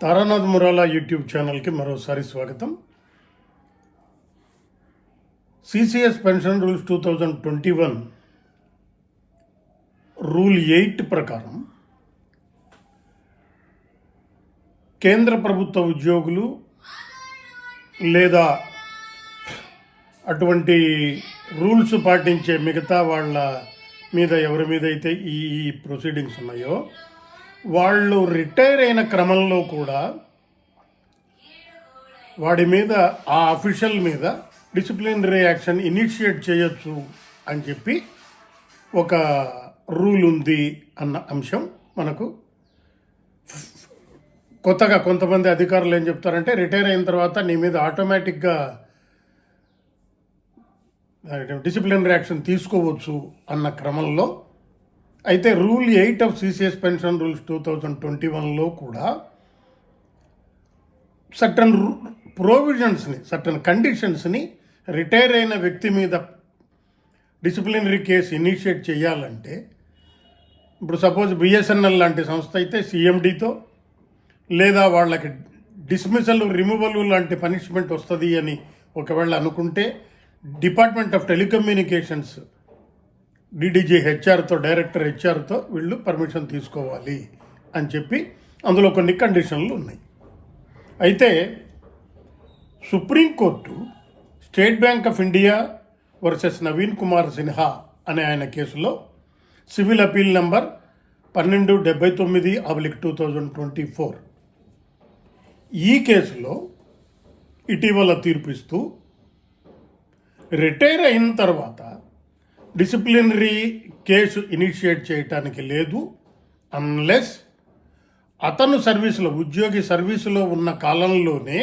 Taranath మురాలా YouTube ఛానల్కి మరోసారి స్వాగతం. CCS pension rules two thousand twenty one rule eight ప్రకారం కేంద్ర ప్రభుత్వ ఉద్యోగులు లేదా అటువంటి రూల్స్ పాటించే మిగతా వాళ్ళ మీద ఎవరి మీద అయితే ఈ ప్రొసీడింగ్స్ ఉన్నాయో వాళ్ళు రిటైర్ అయిన క్రమంలో కూడా వాడి మీద ఆ అఫీషియల్ మీద డిసిప్లినరీ యాక్షన్ ఇనిషియేట్ చేయొచ్చు అని చెప్పి ఒక రూల్ ఉంది అన్న అంశం మనకు కొత్తగా కొంతమంది అధికారులు ఏం చెప్తారంటే రిటైర్ అయిన తర్వాత నీ మీద ఆటోమేటిక్గా డిసిప్లిన్ రియాక్షన్ తీసుకోవచ్చు అన్న క్రమంలో అయితే rule eight of CCS pension rules two thousand twenty వన్లో కూడా సర్టన్ ప్రొవిజన్స్ని సర్టన్ కండిషన్స్ని రిటైర్ అయిన వ్యక్తి మీద డిసిప్లినరీ కేసు ఇనిషియేట్ చేయాలంటే ఇప్పుడు సపోజ్ బిఎస్ఎన్ఎల్ లాంటి సంస్థ అయితే సిఎండితో లేదా వాళ్ళకి డిస్మిసల్ రిమూవల్ లాంటి పనిష్మెంట్ వస్తుంది అని ఒకవేళ అనుకుంటే డిపార్ట్మెంట్ ఆఫ్ టెలికమ్యూనికేషన్స్ డీడీజీ హెచ్ఆర్తో డైరెక్టర్ హెచ్ఆర్తో వీళ్ళు పర్మిషన్ తీసుకోవాలి అని చెప్పి అందులో కొన్ని కండిషన్లు ఉన్నాయి. అయితే supreme court State Bank of India versus Naveen Kumar Sinha అనే ఆయన కేసులో సివిల్ అపీల్ నంబర్ పన్నెండు డెబ్బై తొమ్మిది అబ్లిక్ టూ థౌజండ్ ట్వంటీ ఫోర్. ఈ కేసులో ఇటీవల తీర్పిస్తూ రిటైర్ అయిన తర్వాత డిసిప్లినరీ కేసు ఇనిషియేట్ చేయటానికి లేదు అన్లెస్ అతను సర్వీసులో ఉద్యోగి సర్వీసులో ఉన్న కాలంలోనే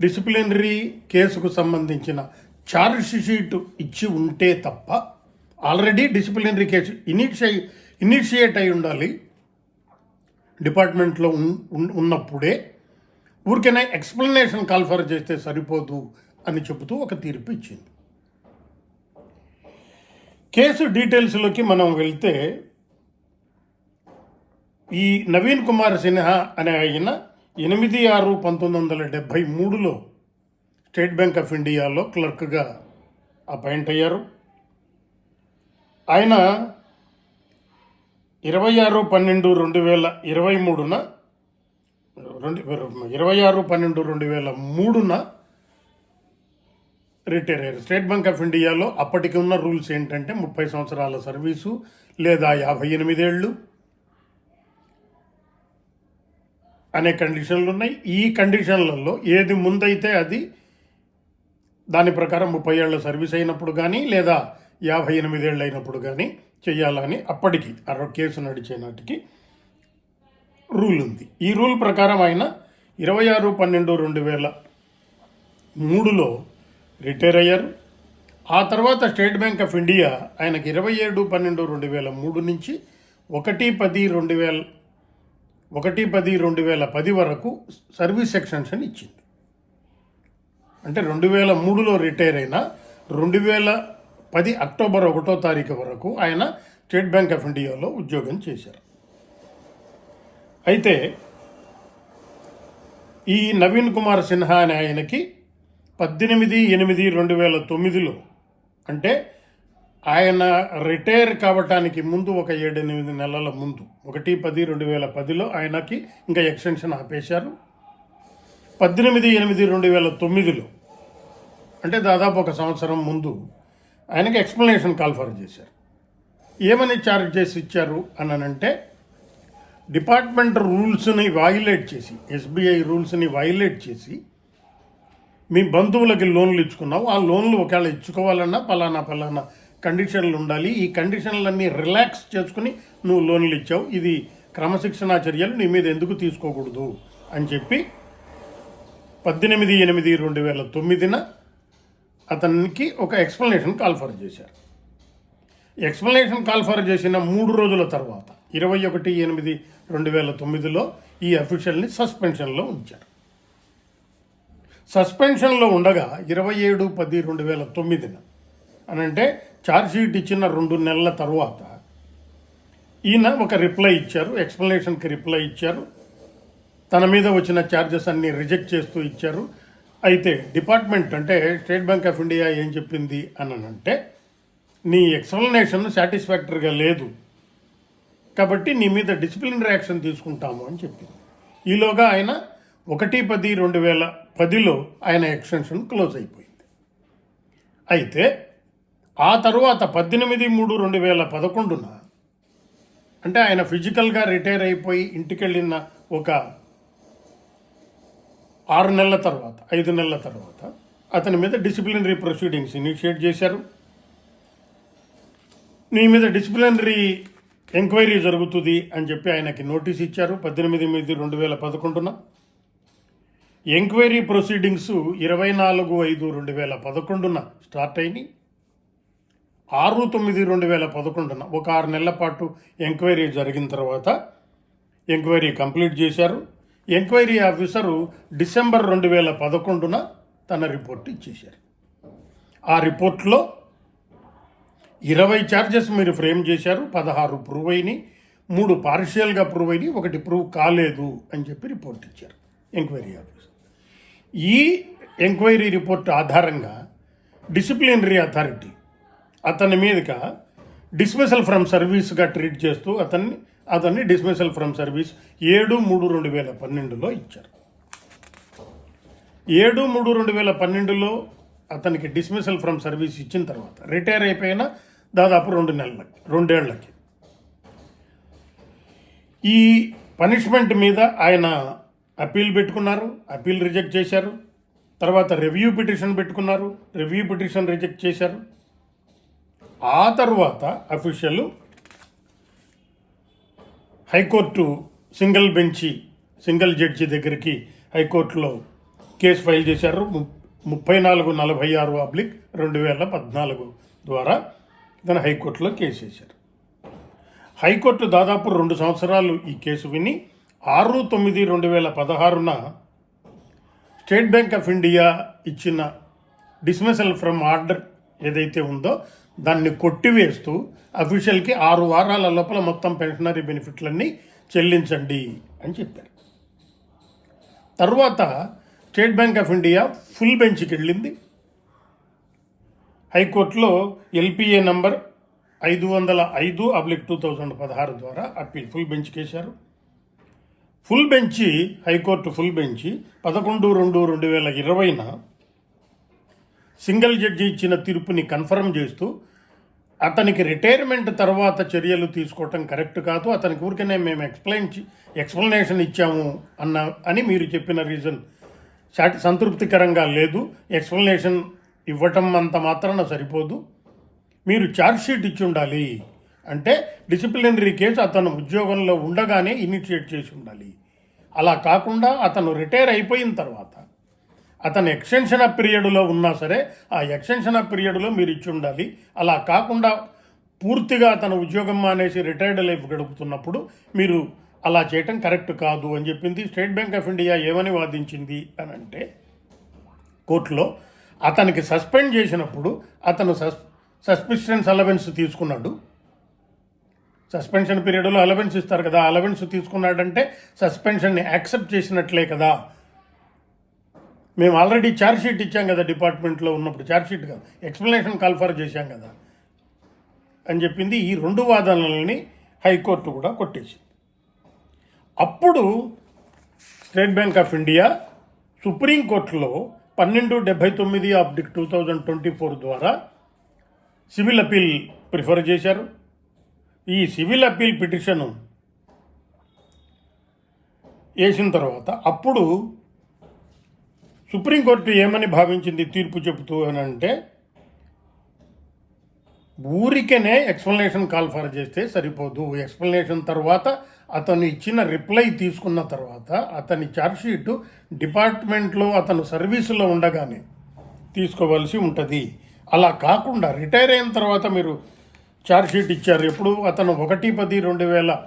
డిసిప్లినరీ కేసుకు సంబంధించిన ఛార్జ్ షీట్ ఇచ్చి ఉంటే తప్ప ఆల్రెడీ డిసిప్లినరీ కేసు ఇనిషియై ఇనిషియేట్ అయి ఉండాలి. డిపార్ట్మెంట్లో ఉన్నప్పుడే ఊరికైనా ఎక్స్ప్లెనేషన్ కాల్ఫర్ చేస్తే సరిపోదు అని చెబుతూ ఒక తీర్పు ఇచ్చింది. కేసు డీటెయిల్స్లోకి మనం వెళ్తే ఈ నవీన్ కుమార్ సిన్హా అనే ఆయన ఎనిమిది ఆరు పంతొమ్మిది వందల డెబ్భై మూడులో స్టేట్ బ్యాంక్ ఆఫ్ ఇండియాలో క్లర్క్గా అపాయింట్ అయ్యారు. ఆయన ఇరవై ఆరు పన్నెండు రెండు వేల ఇరవై మూడున రెండు ఇరవై ఆరు పన్నెండు రెండు వేల మూడున రిటైర్ అయ్యారు. స్టేట్ బ్యాంక్ ఆఫ్ ఇండియాలో అప్పటికి ఉన్న రూల్స్ ఏంటంటే ముప్పై సంవత్సరాల సర్వీసు లేదా యాభై ఎనిమిదేళ్ళు అనే కండిషన్లు ఉన్నాయి. ఈ కండిషన్లలో ఏది ముందైతే అది దాని ప్రకారం ముప్పై ఏళ్ళ సర్వీస్ అయినప్పుడు కానీ లేదా యాభై ఎనిమిదేళ్ళు అయినప్పుడు కానీ చేయాలని అప్పటికి అరవై కేసు నడిచే నాటికి రూల్ ఉంది. ఈ రూల్ ప్రకారం ఆయన ఇరవై ఆరు పన్నెండు రెండు వేల మూడులో రిటైర్ అయ్యారు. ఆ తర్వాత స్టేట్ బ్యాంక్ ఆఫ్ ఇండియా ఆయనకి ఇరవై ఏడు పన్నెండు రెండు వేల మూడు నుంచి ఒకటి పది రెండు వేల ఒకటి పది రెండు వేల పది వరకు సర్వీస్ ఎక్స్టెన్షన్ ఇచ్చింది. అంటే రెండు వేల మూడులో రిటైర్ అయిన రెండు వేల పది అక్టోబర్ ఒకటో తారీఖు వరకు ఆయన స్టేట్ బ్యాంక్ ఆఫ్ ఇండియాలో ఉద్యోగం చేశారు. అయితే ఈ నవీన్ కుమార్ సిన్హా అనే ఆయనకి పద్దెనిమిది ఎనిమిది రెండు వేల తొమ్మిదిలో. అంటే ఆయన రిటైర్ కావటానికి ముందు ఒక ఏడెనిమిది నెలల ముందు. ఒకటి పది రెండు వేల పదిలో ఆయనకి ఇంకా ఎక్స్టెన్షన్ ఆపేశారు. పద్దెనిమిది ఎనిమిది రెండు వేల తొమ్మిదిలో. అంటే దాదాపు ఒక సంవత్సరం ముందు ఆయనకి ఎక్స్ప్లెనేషన్ కాల్ఫర్ చేశారు. ఏమని ఛార్జ్ చేసి ఇచ్చారు అని అంటే డిపార్ట్మెంట్ రూల్స్ని వైలేట్ చేసి ఎస్బీఐ రూల్స్ని వైలేట్ చేసి మీ బంధువులకి లోన్లు ఇచ్చుకున్నావు ఆ లోన్లు ఒకవేళ ఇచ్చుకోవాలన్నా పలానా పలానా కండిషన్లు ఉండాలి. ఈ కండిషన్లన్నీ రిలాక్స్ చేసుకుని నువ్వు లోన్లు ఇచ్చావు. ఇది క్రమశిక్షణా చర్యలు నీ మీద ఎందుకు తీసుకోకూడదు అని చెప్పి పద్దెనిమిది ఎనిమిది రెండు వేల తొమ్మిదిన అతనికి ఒక ఎక్స్ప్లెనేషన్ కాల్ఫర్ చేశారు. ఎక్స్ప్లెనేషన్ కాల్ఫర్ చేసిన మూడు రోజుల తర్వాత ఇరవై ఒకటి ఎనిమిది రెండు వేల తొమ్మిదిలో ఈ అఫీషియల్ని సస్పెన్షన్లో ఉంచారు. సస్పెన్షన్లో ఉండగా ఇరవై ఏడు పది రెండు వేల తొమ్మిదిన అనంటే ఛార్జ్షీట్ ఇచ్చిన రెండు నెలల తర్వాత ఈయన ఒక రిప్లై ఇచ్చారు ఎక్స్ప్లెనేషన్కి రిప్లై ఇచ్చారు. తన మీద వచ్చిన ఛార్జెస్ అన్ని రిజెక్ట్ చేస్తూ ఇచ్చారు. అయితే డిపార్ట్మెంట్ అంటే స్టేట్ బ్యాంక్ ఆఫ్ ఇండియా ఏం చెప్పింది అని అంటే నీ ఎక్స్ప్లెనేషన్ సాటిస్ఫాక్టరీగా లేదు. కాబట్టి నీ మీద డిసిప్లినరీ యాక్షన్ తీసుకుంటాము అని చెప్పింది. ఈలోగా ఆయన ఒకటి పది రెండు వేల పదిలో ఆయన ఎక్స్టెన్షన్ క్లోజ్ అయిపోయింది. అయితే ఆ తర్వాత పద్దెనిమిది మూడు రెండు వేల పదకొండున అంటే ఆయన ఫిజికల్గా రిటైర్ అయిపోయి ఇంటికి వెళ్ళిన ఒక ఆరు నెలల తర్వాత ఐదు నెలల తర్వాత అతని మీద డిసిప్లినరీ ప్రొసీడింగ్స్ ఇనిషియేట్ చేశారు. నీ మీద డిసిప్లినరీ ఎంక్వైరీ జరుగుతుంది అని చెప్పి ఆయనకి నోటీస్ ఇచ్చారు పద్దెనిమిది ఎనిమిది రెండు వేల పదకొండున. ఎంక్వైరీ ప్రొసీడింగ్స్ ఇరవై నాలుగు ఐదు రెండు వేల పదకొండున స్టార్ట్ అయినాయి ఆరు తొమ్మిది రెండు వేల పదకొండున ఒక ఆరు నెలల పాటు ఎంక్వైరీ జరిగిన తర్వాత ఎంక్వైరీ కంప్లీట్ చేశారు. ఎంక్వైరీ ఆఫీసరు డిసెంబర్ రెండు వేల పదకొండున తన రిపోర్ట్ ఇచ్చేశారు. ఆ రిపోర్ట్లో ఇరవై ఛార్జెస్ మీరు ఫ్రేమ్ చేశారు పదహారు ప్రూవ్ అయినాయి మూడు పార్షియల్గా ప్రూవ్ అయినాయి ఒకటి ప్రూవ్ కాలేదు అని చెప్పి రిపోర్ట్ ఇచ్చారు ఎంక్వైరీ ఆఫీసర్. ఈ ఎంక్వైరీ రిపోర్ట్ ఆధారంగా డిసిప్లినరీ అథారిటీ అతని మీదుగా డిస్మిసల్ ఫ్రమ్ సర్వీస్గా ట్రీట్ చేస్తూ అతన్ని అతన్ని డిస్మిసల్ ఫ్రమ్ సర్వీస్ ఏడు మూడు రెండు వేల పన్నెండులో ఇచ్చారు. ఏడు మూడు రెండు వేల పన్నెండులో అతనికి డిస్మిసల్ ఫ్రమ్ సర్వీస్ ఇచ్చిన తర్వాత రిటైర్ అయిపోయిన దాదాపు రెండు నెలలకి రెండేళ్ళకి. ఈ పనిష్మెంట్ మీద ఆయన అప్పీల్ పెట్టుకున్నారు అప్పీల్ రిజెక్ట్ చేశారు. తర్వాత రివ్యూ పిటిషన్ పెట్టుకున్నారు రివ్యూ పిటిషన్ రిజెక్ట్ చేశారు. ఆ తర్వాత official high court single bench single judge దగ్గరికి హైకోర్టులో కేసు ఫైల్ చేశారు. ము- ముప్పై నాలుగు నలభై ఆరు అబ్లిక్ రెండు వేల పద్నాలుగు ద్వారా దాని హైకోర్టులో కేసు వేశారు. హైకోర్టు దాదాపు రెండు సంవత్సరాలు ఈ కేసు విని ఆరు తొమ్మిది రెండు వేల పదహారున స్టేట్ బ్యాంక్ ఆఫ్ ఇండియా ఇచ్చిన డిస్మిసల్ ఫ్రమ్ ఆర్డర్ ఏదైతే ఉందో దాన్ని కొట్టివేస్తూ అఫీషియల్కి ఆరు వారాల లోపల మొత్తం పెన్షనరీ బెనిఫిట్లన్నీ చెల్లించండి అని చెప్పారు. తర్వాత State Bank of India full బెంచ్కి వెళ్ళింది హైకోర్టులో ఎల్పిఏ నంబర్ ఐదు వందల ఐదు అబ్లిక్ టూ థౌజండ్ పదహారు ద్వారా అప్పీల్ ఫుల్ బెంచ్కి వేశారు full bench high court full bench పదకొండు రెండు రెండు వేల ఇరవైన సింగిల్ జడ్జి ఇచ్చిన తీర్పుని కన్ఫర్మ్ చేస్తూ అతనికి రిటైర్మెంట్ తర్వాత చర్యలు తీసుకోవటం కరెక్ట్ కాదు అతనికి ఊరికనే మేము ఎక్స్ప్లెయిన్ ఎక్స్ప్లెనేషన్ ఇచ్చాము అన్న అని మీరు చెప్పిన రీజన్ సాటి సంతృప్తికరంగా లేదు. ఎక్స్ప్లెనేషన్ ఇవ్వటం అంత మాత్రాన సరిపోదు. మీరు ఛార్జ్షీట్ ఇచ్చి ఉండాలి. అంటే డిసిప్లినరీ కేసు అతను ఉద్యోగంలో ఉండగానే ఇనిషియేట్ చేసి ఉండాలి. అలా కాకుండా అతను రిటైర్ అయిపోయిన తర్వాత అతను ఎక్స్టెన్షన్ ఆఫ్ పీరియడ్లో ఉన్నా సరే ఆ ఎక్స్టెన్షన్ ఆఫ్ పీరియడ్లో మీరు ఇచ్చి ఉండాలి. అలా కాకుండా పూర్తిగా అతను ఉద్యోగం మానేసి రిటైర్డ్ లైఫ్ గడుపుతున్నప్పుడు మీరు అలా చేయటం కరెక్ట్ కాదు అని చెప్పింది. స్టేట్ బ్యాంక్ ఆఫ్ ఇండియా ఏమని వాదించింది అని అంటే కోర్టులో అతనికి సస్పెండ్ చేసినప్పుడు అతను సస్ సస్పెన్షన్స్ అలవెన్స్ తీసుకున్నాడు. సస్పెన్షన్ పీరియడ్లో అలవెన్స్ ఇస్తారు కదా. అలవెన్స్ తీసుకున్నాడంటే సస్పెన్షన్ని యాక్సెప్ట్ చేసినట్లే కదా. మేము ఆల్రెడీ ఛార్జ్ షీట్ ఇచ్చాం కదా డిపార్ట్మెంట్లో ఉన్నప్పుడు. ఛార్జ్ షీట్ కాదు ఎక్స్ప్లెనేషన్ కాల్ఫర్ చేశాం కదా. అని చెప్పింది ఈ రెండు వాదనలని హైకోర్టు కూడా కొట్టేసింది. అప్పుడు స్టేట్ బ్యాంక్ ఆఫ్ ఇండియా సుప్రీంకోర్టులో పన్నెండు డెబ్భై తొమ్మిది of two thousand twenty four ద్వారా సివిల్ అపీల్ ప్రిఫర్ చేశారు. ఈ సివిల్ అప్పీల్ పిటిషన్ వేసిన తర్వాత అప్పుడు సుప్రీంకోర్టు ఏమని భావించింది తీర్పు చెబుతూ అని అంటే ఊరికనే ఎక్స్ప్లెనేషన్ కాల్ ఫర్ చేస్తే సరిపోదు. ఎక్స్ప్లెనేషన్ తర్వాత అతను ఇచ్చిన రిప్లై తీసుకున్న తర్వాత అతని ఛార్జ్షీట్ డిపార్ట్మెంట్లో అతను సర్వీసులో ఉండగానే తీసుకోవాల్సి ఉంటుంది. అలా కాకుండా రిటైర్ అయిన తర్వాత మీరు ఛార్జ్షీట్ ఇచ్చారు. ఎప్పుడు అతను ఒకటి పది రెండు వేల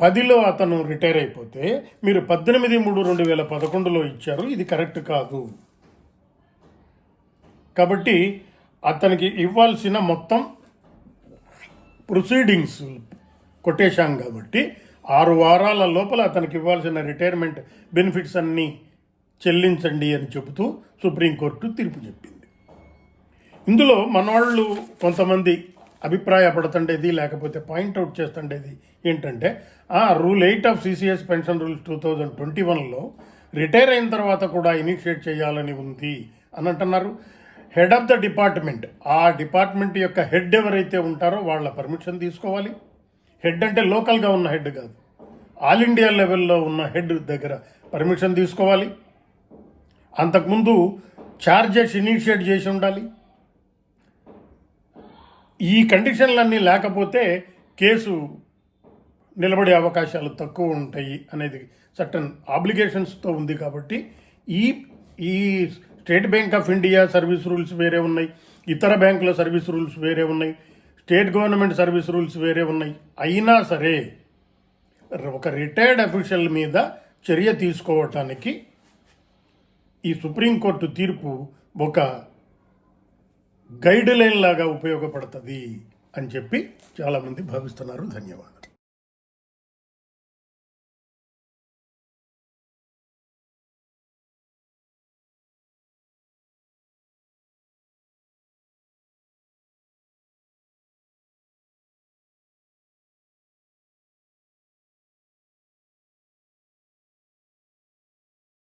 పదిలో అతను రిటైర్ అయిపోతే మీరు పద్దెనిమిది మూడు రెండు వేల పదకొండులో ఇచ్చారు. ఇది కరెక్ట్ కాదు. కాబట్టి అతనికి ఇవ్వాల్సిన మొత్తం ప్రొసీడింగ్స్ కొట్టేశాం కాబట్టి ఆరు వారాల లోపల అతనికి ఇవ్వాల్సిన రిటైర్మెంట్ బెనిఫిట్స్ అన్నీ చెల్లించండి అని చెబుతూ సుప్రీంకోర్టు తీర్పు చెప్పింది. ఇందులో మనవాళ్ళు కొంతమంది అభిప్రాయపడుతుండేది లేకపోతే పాయింట్అవుట్ చేస్తుండేది ఏంటంటే ఆ rule eight of CCS pension rules two thousand twenty వన్లో రిటైర్ అయిన తర్వాత కూడా ఇనిషియేట్ చేయాలని ఉంది అని అంటున్నారు హెడ్ ఆఫ్ ద డిపార్ట్మెంట్ ఆ డిపార్ట్మెంట్ యొక్క హెడ్ ఎవరైతే ఉంటారో వాళ్ళ పర్మిషన్ తీసుకోవాలి. హెడ్ అంటే లోకల్గా ఉన్న హెడ్ కాదు. ఆల్ ఇండియా లెవెల్లో ఉన్న హెడ్ దగ్గర పర్మిషన్ తీసుకోవాలి. అంతకుముందు ఛార్జెస్ ఇనిషియేట్ చేసి ఉండాలి. ఈ కండిషన్లన్నీ లేకపోతే కేసు నిలబడే అవకాశాలు తక్కువ ఉంటాయి అనేది సర్టన్ ఆబ్లిగేషన్స్తో ఉంది కాబట్టి ఈ ఈ State Bank of India service rules వేరే ఉన్నాయి ఇతర బ్యాంకుల సర్వీస్ రూల్స్ వేరే ఉన్నాయి స్టేట్ గవర్నమెంట్ సర్వీస్ రూల్స్ వేరే ఉన్నాయి. అయినా సరే ఒక రిటైర్డ్ అఫీషియల్ మీద చర్య తీసుకోవటానికి ఈ సుప్రీంకోర్టు తీర్పు ఒక గైడ్ లైన్ లాగా ఉపయోగపడుతుంది అని చెప్పి చాలామంది భావిస్తున్నారు. ధన్యవాదాలు.